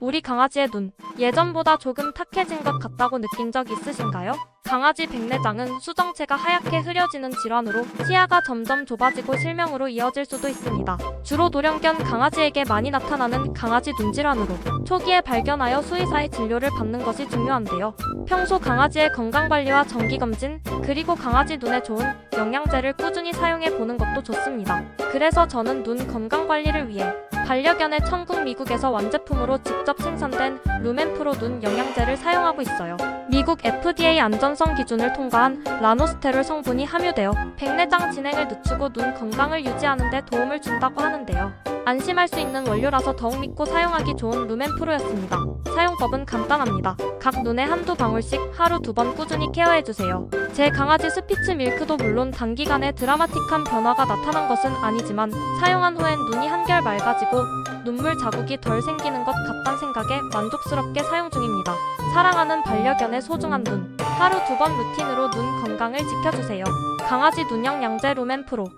우리 강아지의 눈, 예전보다 조금 탁해진 것 같다고 느낀 적 있으신가요? 강아지 백내장은 수정체가 하얗게 흐려지는 질환으로 시야가 점점 좁아지고 실명으로 이어질 수도 있습니다. 주로 돌연견 강아지에게 많이 나타나는 강아지 눈 질환으로 초기에 발견하여 수의사의 진료를 받는 것이 중요한데요. 평소 강아지의 건강관리와 정기검진, 그리고 강아지 눈에 좋은 영양제를 꾸준히 사용해 보는 것도 좋습니다. 그래서 저는 눈 건강관리를 위해 반려견의 천국 미국에서 완제품으로 직접 생산된 루멘프로 눈 영양제를 사용하고 있어요. 미국 FDA 안전성 기준을 통과한 라노스테롤 성분이 함유되어 백내장 진행을 늦추고 눈 건강을 유지하는 데 도움을 준다고 하는데요. 안심할 수 있는 원료라서 더욱 믿고 사용하기 좋은 루멘프로였습니다. 사용법은 간단합니다. 각 눈에 한두 방울씩 하루 두 번 꾸준히 케어해주세요. 제 강아지 스피츠 밀크도 물론 단기간에 드라마틱한 변화가 나타난 것은 아니지만 사용한 후엔 눈이 한결 맑아지고 눈물 자국이 덜 생기는 것 같단 생각에 만족스럽게 사용 중입니다. 사랑하는 반려견의 소중한 눈. 하루 두 번 루틴으로 눈 건강을 지켜주세요. 강아지 눈영 양제 루멘 프로.